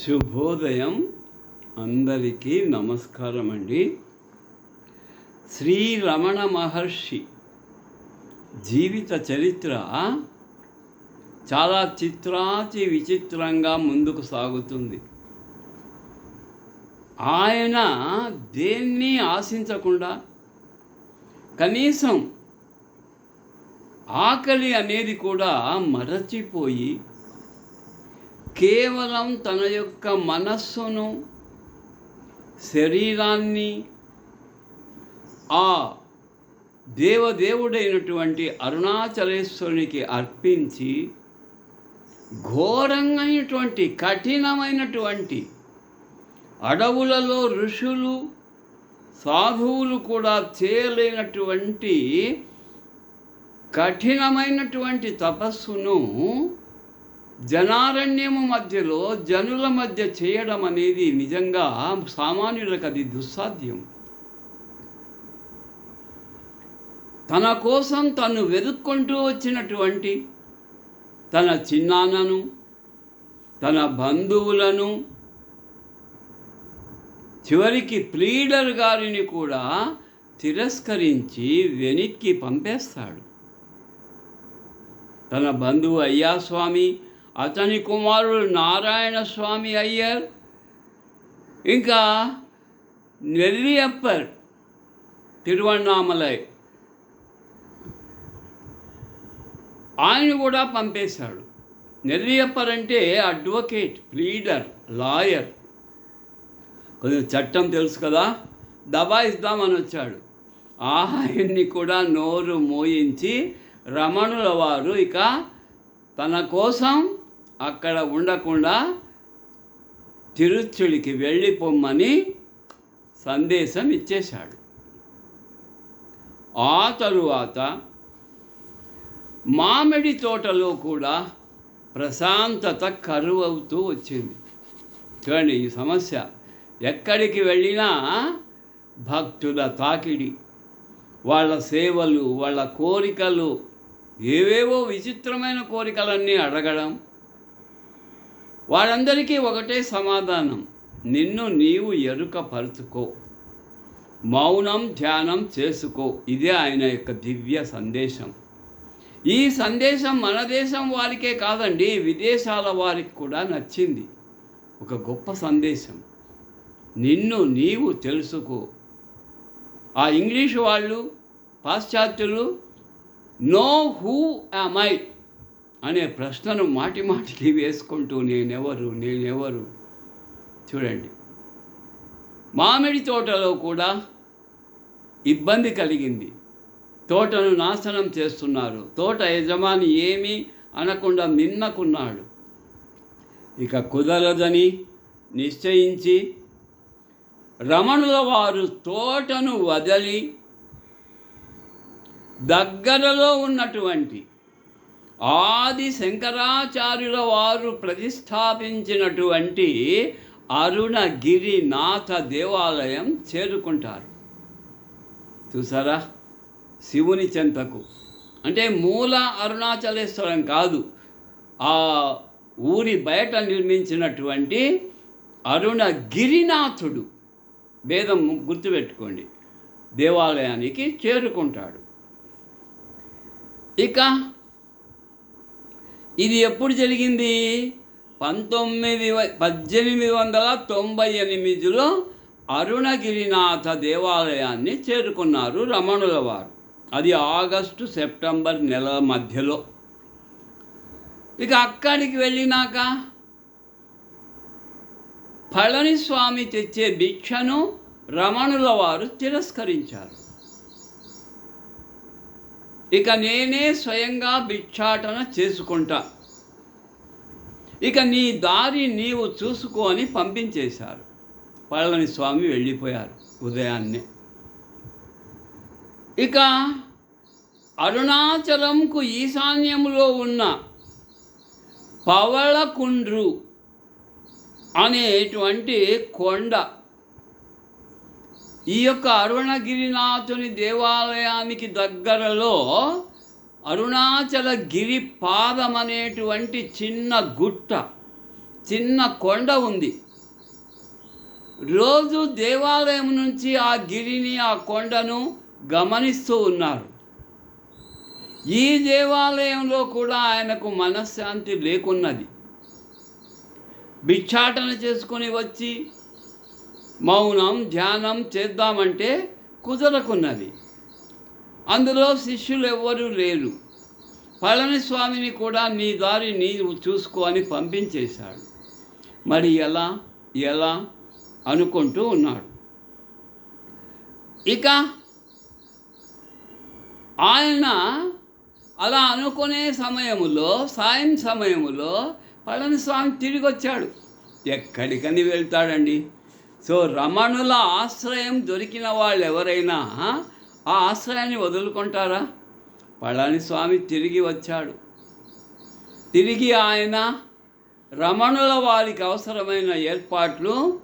శుభోదయం అందరికీ నమస్కారం అండి శ్రీ రమణ మహర్షి జీవిత చరిత్ర చాలా చిత్రాతి విచిత్రంగా ముందుకు సాగుతుంది. ఆయన దేన్ని ఆశించకుండా కనీసం ఆకలి అనేది కూడా మరచిపోయి కేవలం తన యొక్క మనస్సును శరీరాన్ని ఆ దేవదేవుడైనటువంటి అరుణాచలేశ్వరునికి అర్పించి ఘోరమైనటువంటి కఠినమైనటువంటి అడవులలో ఋషులు సాధువులు కూడా చేయలేనటువంటి కఠినమైనటువంటి తపస్సును జనారణ్యము మధ్యలో జనుల మధ్య చేయడం అనేది నిజంగా సామాన్యులకు అది దుస్సాధ్యం. తన కోసం తను వెతుక్కుంటూ వచ్చినటువంటి తన చిన్నాన్నను తన బంధువులను చివరికి ప్లీడర్ గారిని కూడా తిరస్కరించి వెనక్కి పంపేస్తాడు. తన బంధువు అయ్యా స్వామి అతని కుమారుడు నారాయణ స్వామి అయ్యర్. ఇంకా నెల్లియప్పర్ తిరువన్నామలై. ఆయన కూడా పంపేశాడు. నెల్లియప్పర్ అంటే అడ్వకేట్ ప్లీడర్ లాయర్. కొంచెం చట్టం తెలుసు కదా దబాయిస్తామని వచ్చాడు. ఆయన్ని కూడా నోరు మోయించి రమణుల వారు ఇక తన కోసం అక్కడ ఉండకుండా తిరుచుడికి వెళ్ళిపోమ్మని సందేశం ఇచ్చేశాడు. ఆ తరువాత మామిడి తోటలో కూడా ప్రశాంతత కరువవుతూ వచ్చింది. చూడండి ఈ సమస్య. ఎక్కడికి వెళ్ళినా భక్తుల తాకిడి వాళ్ళ సేవలు వాళ్ళ కోరికలు ఏవేవో విచిత్రమైన కోరికలన్నీ అడగడం వాళ్ళందరికీ ఒకటే సమాధానం. నిన్ను నీవు ఎరుకపరుచుకో మౌనం ధ్యానం చేసుకో. ఇదే ఆయన యొక్క దివ్య సందేశం. ఈ సందేశం మన దేశం వారికే కాదండి విదేశాల వారికి కూడా నచ్చింది. ఒక గొప్ప సందేశం. నిన్ను నీవు తెలుసుకో. ఆ ఇంగ్లీషు వాళ్ళు పాశ్చాత్యులు నో హూ ఐ. అనే ప్రశ్నను మాటి మాటికి వేసుకుంటూ నేనెవరు నేనెవరు? చూడండి. మామిడి తోటలో కూడా ఇబ్బంది కలిగింది. తోటను నాశనం చేస్తున్నారు. తోట యజమాని ఏమీ అనకుండా మిన్నకున్నాడు. ఇక కుదరదని నిశ్చయించి రమణుల వారు తోటను వదిలి దగ్గరలో ఉన్నటువంటి ఆది శంకరాచార్యుల వారు ప్రతిష్టాపించినటువంటి అరుణగిరినాథ దేవాలయం చేరుకుంటారు. చూసారా? శివుని చెంతకు. అంటే మూల అరుణాచలేశ్వరం కాదు. ఆ ఊరి బయట నిర్మించినటువంటి అరుణగిరినాథుడు భేదం గుర్తుపెట్టుకోండి. దేవాలయానికి చేరుకుంటాడు. ఇక ఇది ఎప్పుడు జరిగింది? పంతొమ్మిది పద్దెనిమిది వందల తొంభై ఎనిమిదిలో అరుణగిరినాథ దేవాలయాన్ని చేరుకున్నారు రమణుల వారు. అది ఆగస్టు సెప్టెంబర్ నెల మధ్యలో. ఇక అక్కడికి వెళ్ళినాక పళనిస్వామి తెచ్చే భిక్షను రమణుల వారు తిరస్కరించారు. ఇక నేనే స్వయంగా భిక్షాటన చేసుకుంటా. ఇక నీ దారి నీవు చూసుకో అని పంపించేశారు. పళనిస్వామి వెళ్ళిపోయారు ఉదయాన్నే. ఇక అరుణాచలంకు ఈశాన్యంలో ఉన్న పవళకుండ్రు అనేటువంటి కొండ ఈ యొక్క అరుణగిరినాథుని దేవాలయానికి దగ్గరలో అరుణాచల గిరి పాదం అనేటువంటి చిన్న గుట్ట చిన్న కొండ ఉంది. రోజు దేవాలయం నుంచి ఆ గిరిని ఆ కొండను గమనిస్తూ ఉన్నారు. ఈ దేవాలయంలో కూడా ఆయనకు మనశ్శాంతి లేకున్నది. భిక్షాటన చేసుకొని వచ్చి మౌనం ధ్యానం చేద్దామంటే కుదరకున్నది. అందులో శిష్యులు ఎవ్వరూ లేరు. పళనిస్వామిని కూడా నీ దారి నీవు చూసుకో అని పంపించేశాడు. మరి ఎలా? ఎలా? అనుకుంటూ ఉన్నాడు. ఇక ఆయన అలా అనుకునే సమయములో సాయం సమయములో పళనిస్వామి తిరిగి వచ్చాడు ఎక్కడికని వెళ్తాడండి? సో రమణుల ఆశ్రయం దొరికిన వాళ్ళు ఎవరైనా ఆ ఆశ్రయాన్ని వదులుకుంటారా? పళనిస్వామి తిరిగి వచ్చాడు. తిరిగి ఆయన రమణుల వారికి అవసరమైన ఏర్పాట్లు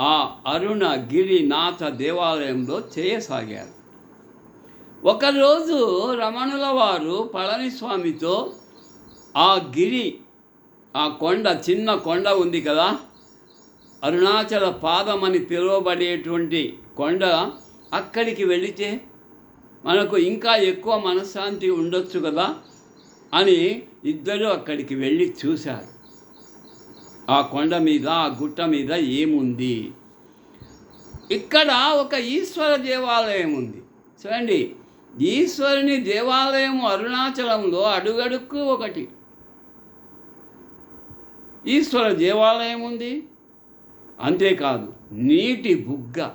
ఆ అరుణ గిరినాథ దేవాలయంలో చేయసాగారు. ఒకరోజు రమణుల వారు పళనిస్వామితో ఆ గిరి ఆ కొండ చిన్న కొండ ఉంది కదా అరుణాచల పాదం అని పిలువబడేటువంటి కొండ అక్కడికి వెళితే మనకు ఇంకా ఎక్కువ మనశ్శాంతి ఉండొచ్చు కదా అని ఇద్దరు అక్కడికి వెళ్ళి చూశారు. ఆ కొండ మీద ఆ గుట్ట మీద ఏముంది? ఇక్కడ ఒక ఈశ్వర దేవాలయం ఉంది. చూడండి ఈశ్వరుని దేవాలయం అరుణాచలంలో అడుగడుక్కు ఒకటి. ఈశ్వర దేవాలయం ఉంది. అంతేకాదు నీటి బుగ్గ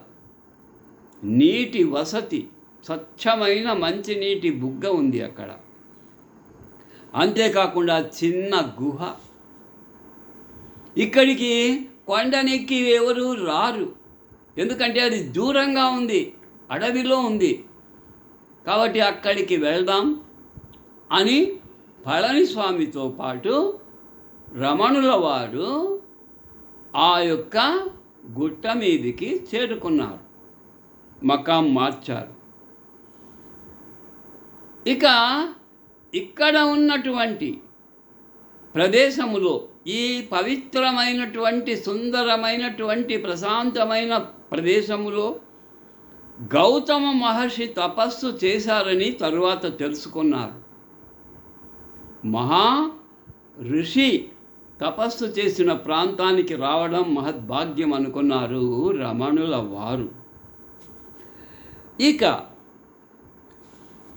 నీటి వసతి స్వచ్ఛమైన మంచినీటి బుగ్గ ఉంది అక్కడ. అంతేకాకుండా చిన్న గుహ. ఇక్కడికి కొండనెక్కి ఎవరు రారు. ఎందుకంటే అది దూరంగా ఉంది అడవిలో ఉంది. కాబట్టి అక్కడికి వెళ్దాం అని పళనిస్వామితో పాటు రమణుల వారు ఆ యొక్క గుట్ట మీదికి చేరుకున్నారు. మకాం మార్చారు. ఇక ఇక్కడ ఉన్నటువంటి ప్రదేశములో ఈ పవిత్రమైనటువంటి సుందరమైనటువంటి ప్రశాంతమైన ప్రదేశములో గౌతమ మహర్షి తపస్సు చేశారని తరువాత తెలుసుకున్నారు. మహా ఋషి తపస్సు చేసిన ప్రాంతానికి రావడం మహద్భాగ్యం అనుకున్నారు రమణుల వారు. ఇక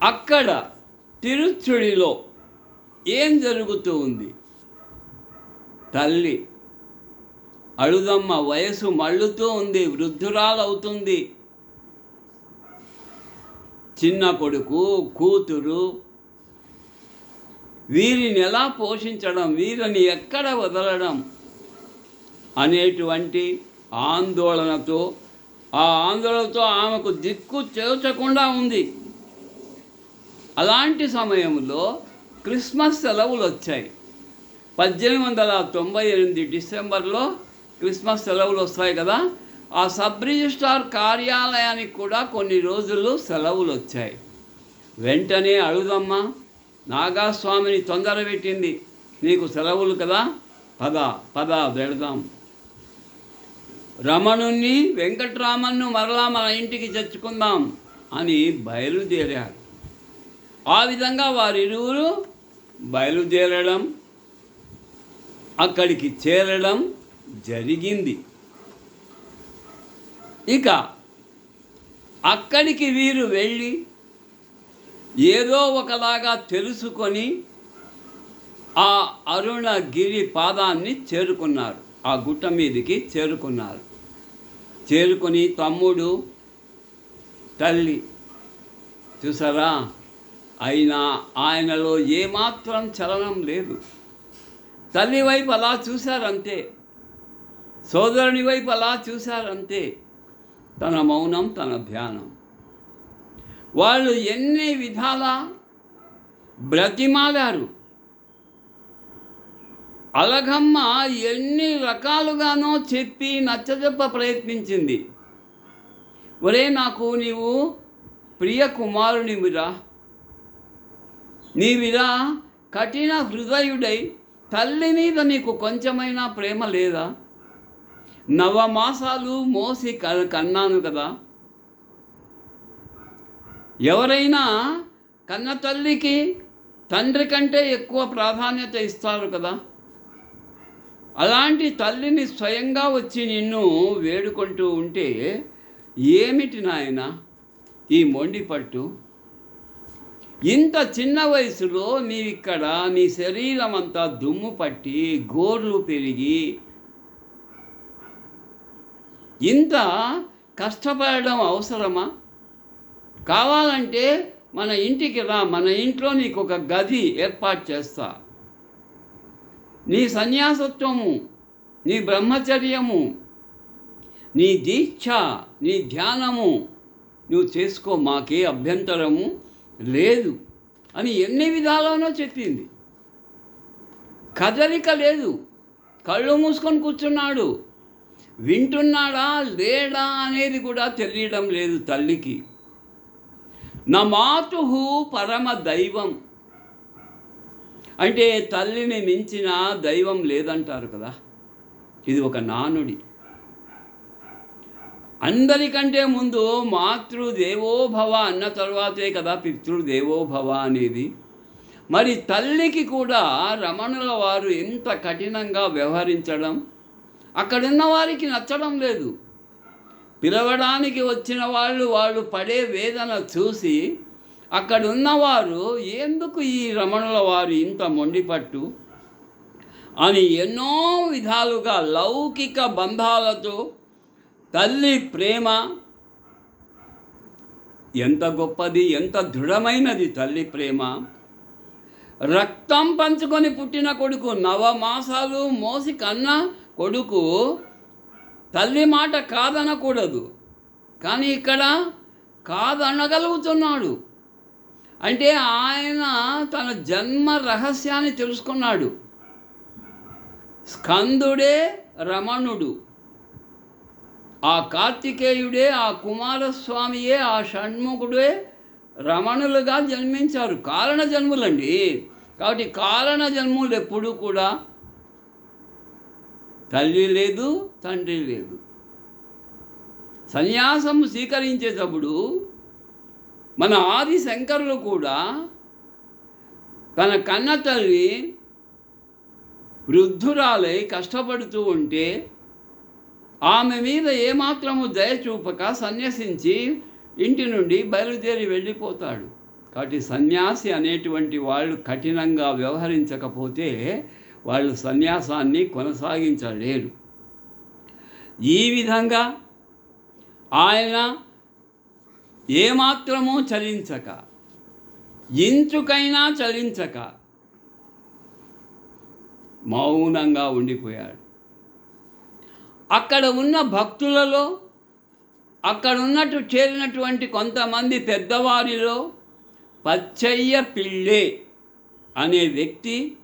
అక్కడ తిరుచుడిలో ఏం జరుగుతూ ఉంది? తల్లి అడుదమ్మ వయసు మళ్ళుతూ ఉంది వృద్ధురాలవుతుంది. చిన్న కొడుకు కూతురు వీరిని ఎలా పోషించడం వీరిని ఎక్కడ వదలడం అనేటువంటి ఆందోళనతో ఆ ఆందోళనతో ఆమెకు దిక్కు చేర్చకుండా ఉంది. అలాంటి సమయంలో క్రిస్మస్ సెలవులు వచ్చాయి. పద్దెనిమిది వందల తొంభై ఎనిమిది డిసెంబర్లో క్రిస్మస్ సెలవులు వస్తాయి కదా ఆ సబ్ రిజిస్ట్రార్ కార్యాలయానికి కూడా కొన్ని రోజులు సెలవులు వచ్చాయి. వెంటనే అడుగుదమ్మా నాగాస్వామిని తొందర పెట్టింది. నీకు సెలవులు కదా? పద పద వెళదాం. రమణుణ్ణి వెంకట్రామన్ను మరలా మన ఇంటికి చచ్చుకుందాం అని బయలుదేరారు ఆ విధంగా వారిరువురు బయలుదేరడం అక్కడికి చేరడం జరిగింది. ఇక అక్కడికి వీరు వెళ్ళి ఏదో ఒకలాగా తెలుసుకొని ఆ అరుణగిరి పాదాన్ని చేరుకున్నారు. ఆ గుట్ట మీదకి చేరుకున్నారు. చేరుకొని తమ్ముడు తల్లి చూసారా? అయినా ఆయనలో ఏమాత్రం చలనం లేదు. తల్లి వైపు అలా చూశారంతే. సోదరుని వైపు అలా చూశారంతే. తన మౌనం తన ధ్యానం. వాళ్ళు ఎన్ని విధాల బ్రతిమాలారు. అలగమ్మ ఎన్ని రకాలుగానో చెప్పి నచ్చజెప్ప ప్రయత్నించింది. ఒరే నాకు నీవు ప్రియ కుమారునివిరా. నీవిరా కఠిన హృదయుడై తల్లి మీద నీకు కొంచెమైనా ప్రేమ లేదా? నవమాసాలు మోసి క- కన్నాను కదా. ఎవరైనా కన్న తల్లికి తండ్రి కంటే ఎక్కువ ప్రాధాన్యత ఇస్తారు కదా? అలాంటి తల్లిని స్వయంగా వచ్చి నిన్ను వేడుకుంటూ ఉంటే ఏమిటి నాయన ఈ మొండి పట్టు? ఇంత చిన్న వయసులో నీవిక్కడ నీ శరీరం అంతా దుమ్ము పట్టి గోర్లు పెరిగి ఇంత కష్టపడడం అవసరమా? కావాలంటే మన ఇంటికి రా మన ఇంట్లో నీకు ఒక గది ఏర్పాటు చేస్తా. నీ సన్యాసత్వము నీ బ్రహ్మచర్యము నీ దీక్ష నీ ధ్యానము నువ్వు చేసుకో మాకే అభ్యంతరము లేదు అని ఎన్ని విధాలనో చెప్పింది. కదలిక లేదు. కళ్ళు మూసుకొని కూర్చున్నాడు. వింటున్నాడా లేడా అనేది కూడా తెలియడం లేదు తల్లికి. నా మాతు పరమ దైవం. అంటే తల్లిని మించిన దైవం లేదంటారు కదా. ఇది ఒక నానుడి. అందరికంటే ముందు మాతృదేవోభవ అన్న తర్వాతే కదా పితృదేవోభవ అనేది. మరి తల్లికి కూడా రమణుల వారు ఎంత కఠినంగా వ్యవహరించడం. అక్కడున్న వారికి నచ్చడం లేదు. పిలవడానికి వచ్చిన వాళ్ళు వాళ్ళు పడే వేదన చూసి అక్కడ ఉన్నవారు ఎందుకు ఈ రమణుల వారు ఇంత మొండిపట్టు? అని ఎన్నో విధాలుగా లౌకిక బంధాలతో తల్లి ప్రేమ ఎంత గొప్పది ఎంత దృఢమైనది తల్లి ప్రేమ. రక్తం పంచుకొని పుట్టిన కొడుకు నవమాసాలు మోసి కన్న కొడుకు తల్లి మాట కాదనకూడదు. కానీ ఇక్కడ కాదనగలుగుతున్నాడు. అంటే ఆయన తన జన్మ రహస్యాన్ని తెలుసుకున్నాడు. స్కందుడే రమణుడు. ఆ కార్తికేయుడే ఆ కుమారస్వామియే ఆ షణ్ముఖుడే రమణులుగా జన్మించారు. కారణ జన్ములండి. కాబట్టి కారణ జన్ములు ఎప్పుడూ కూడా తల్లి లేదు తండ్రి లేదు. సన్యాసం స్వీకరించేటప్పుడు మన ఆది శంకరులు కూడా తన కన్న తల్లి వృద్ధురాలై కష్టపడుతూ ఉంటే ఆమె మీద ఏమాత్రము దయ చూపక సన్యసించి ఇంటి నుండి బయలుదేరి వెళ్ళిపోతాడు. కాబట్టి సన్యాసి అనేటువంటి వాళ్ళు కఠినంగా వ్యవహరించకపోతే వాళ్ళు సన్యాసాన్ని కొనసాగించలేరు ఈ విధంగా ఆయన ఏమాత్రమూ చలించక ఇంచుకైనా చలించక మౌనంగా ఉండిపోయాడు. అక్కడ ఉన్న భక్తులలో అక్కడ ఉన్నట్టు చేరినటువంటి కొంతమంది పెద్దవారిలో పచ్చయ్య పిళ్ళే అనే వ్యక్తి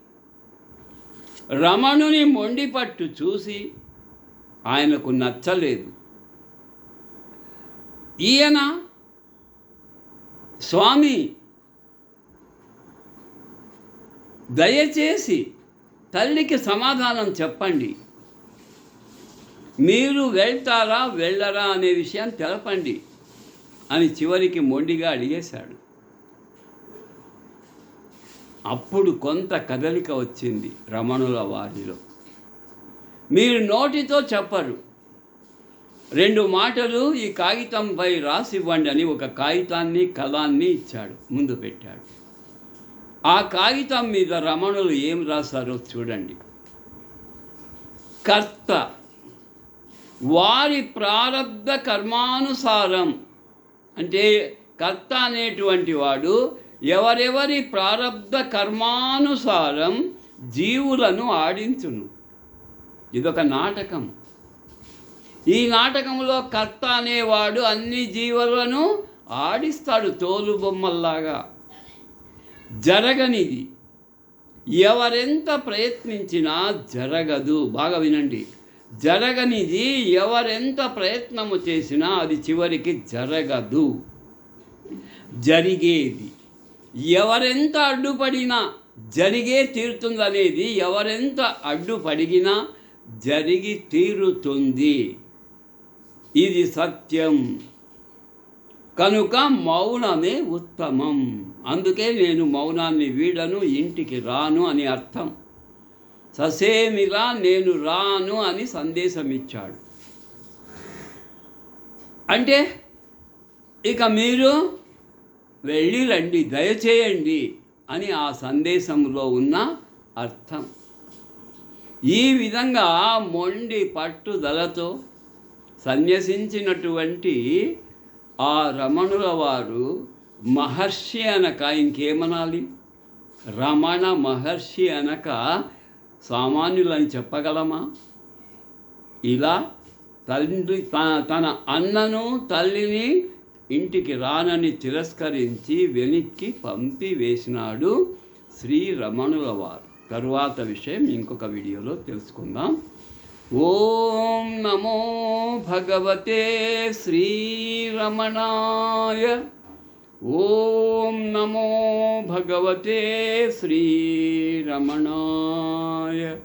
రమణుని మొండిపట్టు చూసి ఆయనకు నచ్చలేదు. ఈయన స్వామి దయచేసి తల్లికి సమాధానం చెప్పండి. మీరు వెళ్తారా వెళ్ళరా అనే విషయాన్ని తెలపండి అని చివరికి మొండిగా అడిగేశాడు. అప్పుడు కొంత కదలిక వచ్చింది రమణుల వారిలో. మీరు నోటితో చెప్పరు. రెండు మాటలు ఈ కాగితంపై రాసివ్వండి అని ఒక కాగితాన్ని కలాన్ని ఇచ్చాడు ముందు పెట్టాడు. ఆ కాగితం మీద రమణులు ఏం రాశారో చూడండి. కర్త వారి ప్రారంభ కర్మానుసారం అంటే కర్త అనేటువంటి వాడు ఎవరెవరి ప్రారబ్ధ కర్మానుసారం జీవులను ఆడించును. ఇదొక నాటకం. ఈ నాటకంలో కర్త అనేవాడు అన్ని జీవులను ఆడిస్తాడు తోలు బొమ్మల్లాగా. జరగనిది. ఎవరెంత ప్రయత్నించినా జరగదు. బాగా వినండి. జరగనిది ఎవరెంత ప్రయత్నము చేసినా అది చివరికి జరగదు. జరిగేది. ఎవరెంత అడ్డుపడినా జరిగే తీరుతుందనేది ఎవరెంత అడ్డుపడిగినా జరిగి తీరుతుంది. ఇది సత్యం. కనుక మౌనమే ఉత్తమం. అందుకే నేను మౌనాన్ని వీడను ఇంటికి రాను అని అర్థం. ససేమిరా నేను రాను అని సందేశం ఇచ్చాడు అంటే ఇక మీరు వెళ్ళి రండి దయచేయండి అని ఆ సందేశంలో ఉన్న అర్థం. ఈ విధంగా మొండి పట్టుదలతో సన్యసించినటువంటి ఆ రమణుల వారు మహర్షి అనక ఇంకేమనాలి? రమణ మహర్షి అనక సామాన్యులని చెప్పగలమా? ఇలా తండ్రి తన తన అన్నను తల్లిని ఇంటికి రానని తిరస్కరించి వెనక్కి పంపి వేసినాడు శ్రీ రమణుల వారు. తరువాత విషయం ఇంకొక వీడియోలో తెలుసుకుందాం. ఓం నమో భగవతే శ్రీరమణాయ. ఓం నమో భగవతే శ్రీరమణాయ.